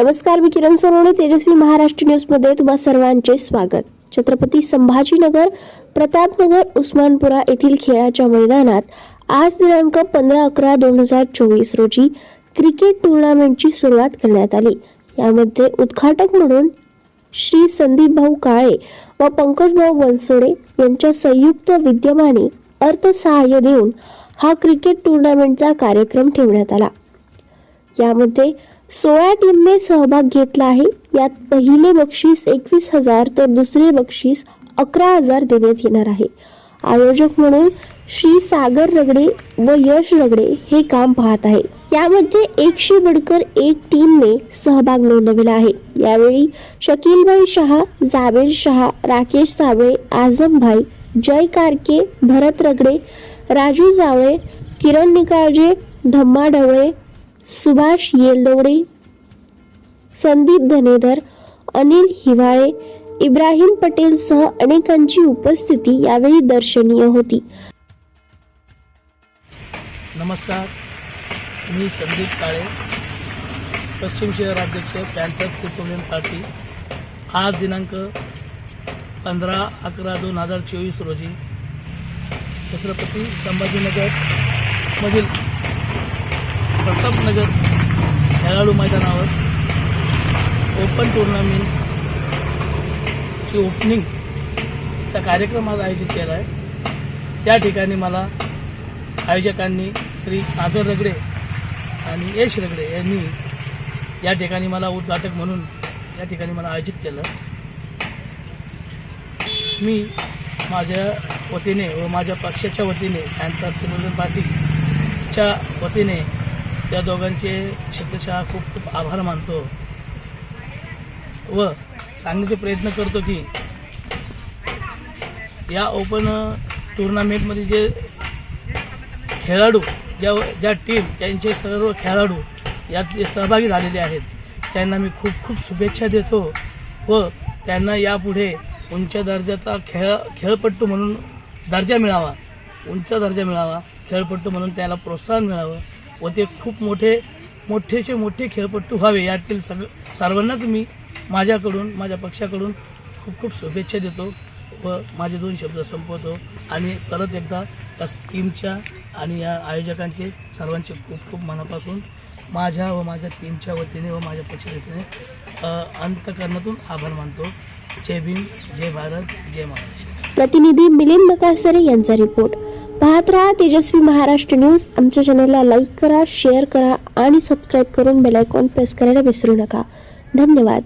नमस्कार मी किरण सोनवणे तेजस्वी महाराष्ट्र न्यूजमध्ये तुम्हा सर्वांचे स्वागत. छत्रपती संभाजीनगर प्रतापनगर उस्मानपुरा येथील खेळाच्या मैदानात आज दिनांक पंधरा अकरा दोन हजार चोवीस रोजी क्रिकेट टुर्नामेंटची सुरुवात करण्यात आली. यामध्ये उद्घाटक म्हणून श्री संदीप भाऊ काळे व पंकज भाऊ बनसोडे यांच्या संयुक्त विद्यमाने अर्थसहाय्य देऊन हा क्रिकेट टुर्नामेंटचा कार्यक्रम ठेवण्यात आला. यामध्ये सोळा टीमने सहभाग घेतला आहे. यात पहिले बक्षीस एकवीस हजार तर दुसरे बक्षीस अकरा हजार देण्यात येणार आहे. आयोजक म्हणून श्री सागर रगडे व यश रगडे हे काम पाहत आहे. यामध्ये एकशे बडकर एक टीमने सहभाग नोंदविला आहे. यावेळी शकीलभाई शहा जावेद शहा राकेश साबळे आझमभाई जय कारके भरत रगडे राजू जावळे किरण निकाळजे धम्मा ढवळे सुभाष येलदवडे संदीप धनेधर अनिल हिवाळे इब्राहिम पटेलसह अनेकांची उपस्थिती यावेळी दर्शनीय होती. नमस्कार मी संदीप काळे पश्चिम शहर अध्यक्ष पॅन्थर्स रिपब्लिकन पार्टी. आज दिनांक पंधरा अकरा दोन हजार चोवीस रोजी छत्रपती संभाजीनगर मधील प्रतापनगर खेळाडू मैदानावर. ओपन टुर्नामेंटची ओपनिंगचा कार्यक्रम आज आयोजित केला आहे. त्या ठिकाणी मला आयोजकांनी श्री नागर रगडे आणि यश रगडे यांनी या ठिकाणी मला उद्घाटक म्हणून या ठिकाणी मला आयोजित केलं. मी माझ्या वतीने व माझ्या पक्षाच्या वतीने त्यांचा रिपब्लिकन पार्टीच्या वतीने त्या दोघांचे शब्दशः खूप खूप आभार मानतो व सांगण्याचे प्रयत्न करतो की या ओपन टुर्नामेंटमध्ये जे खेळाडू ज्या ज्या टीम त्यांचे सर्व खेळाडू यात जे सहभागी झालेले आहेत त्यांना मी खूप खूप शुभेच्छा देतो व त्यांना यापुढे उंच दर्जाचा खेळ खेळपट्टू म्हणून दर्जा मिळावा उंच दर्जा मिळावा खेळपट्टू म्हणून त्याला प्रोत्साहन मिळावं. व ते खूप मोठे मोठेचे मोठे खेळपट्टू व्हावे यातील सग सर्वांनाच मी माझ्याकडून माझ्या पक्षाकडून खूप खूप शुभेच्छा देतो व माझे दोन शब्द संपवतो. आणि परत एकदा त्या टीमच्या आणि या आयोजकांचे सर्वांचे खूप खूप मनापासून माझ्या व माझ्या टीमच्या वतीने व माझ्या पक्षाच्या वतीने अंतकरणातून आभार मानतो. जय भीम जय भारत जय महाराष्ट्र. प्रतिनिधी मिलिंद मकासरे यांचा रिपोर्ट पाहत राहा तेजस्वी महाराष्ट्र न्यूज. आमच्या चॅनलला लाईक करा शेअर करा आणि सबस्क्राईब करून बेल आयकॉन प्रेस करायला विसरू नका. धन्यवाद.